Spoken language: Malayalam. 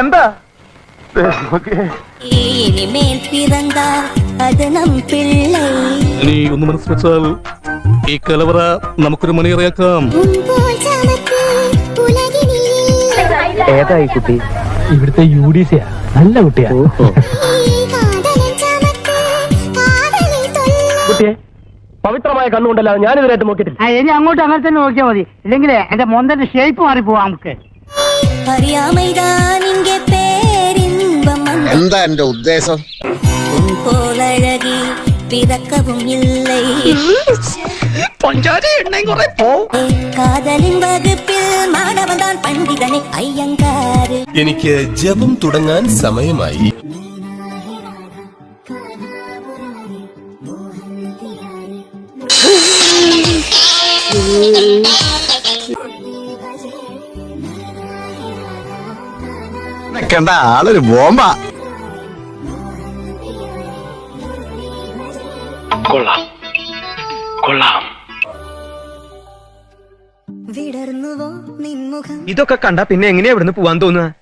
എന്താ இனிமேல் பிறந்தால் அது நம் பிள்ளை നീ ഒന്ന് മനസ്സ് വെച്ചാൽ ഈ കലവറ നമുക്കൊരു മണിയറിയാക്കാം உன் போல் சமத்து உலகினில் இல்லை. ഏതായി കുട്ടി ഇവിടുത്തെ യു ഡി സിയാ നല്ല കുട്ടിയാ ഈ കാതലൻ ചമത്ത് കാതലിൽ തൊല്ല കുട്ടിയെ പവിത്രമായ കണ്ണുകൊണ്ടല്ലാതെ ഞാൻ ഇതിനായിട്ട് നോക്കിയിട്ടില്ല ആ, ഇനി അങ്ങോട്ട് അങ്ങനെ തന്നെ നോക്കിയാൽ മതി ഇല്ലെങ്കിലേ എന്റെ മോന്തന്റെ ഷേപ്പ് മാറി പോവാം നമുക്ക് அறியாமைதான் இங்கே பேரின்பம் வந்தது. എന്താ എന്റെ ഉദ്ദേശം உன் போல் அழகி பிறக்கவும் இல்லை காதலின் வகுப்பில் மாணவன் தான் பண்டிதனை ஐயங்காரு എനിക്ക് ജപം തുടങ്ങാൻ സമയമായി കണ്ട ആളൊരു ബോംബ. വിടർന്നുവോ നിൻമുഖം? ഇതൊക്കെ കണ്ട പിന്നെ എങ്ങനെയാ ഇവിടുന്ന് പോവാൻ തോന്നുക?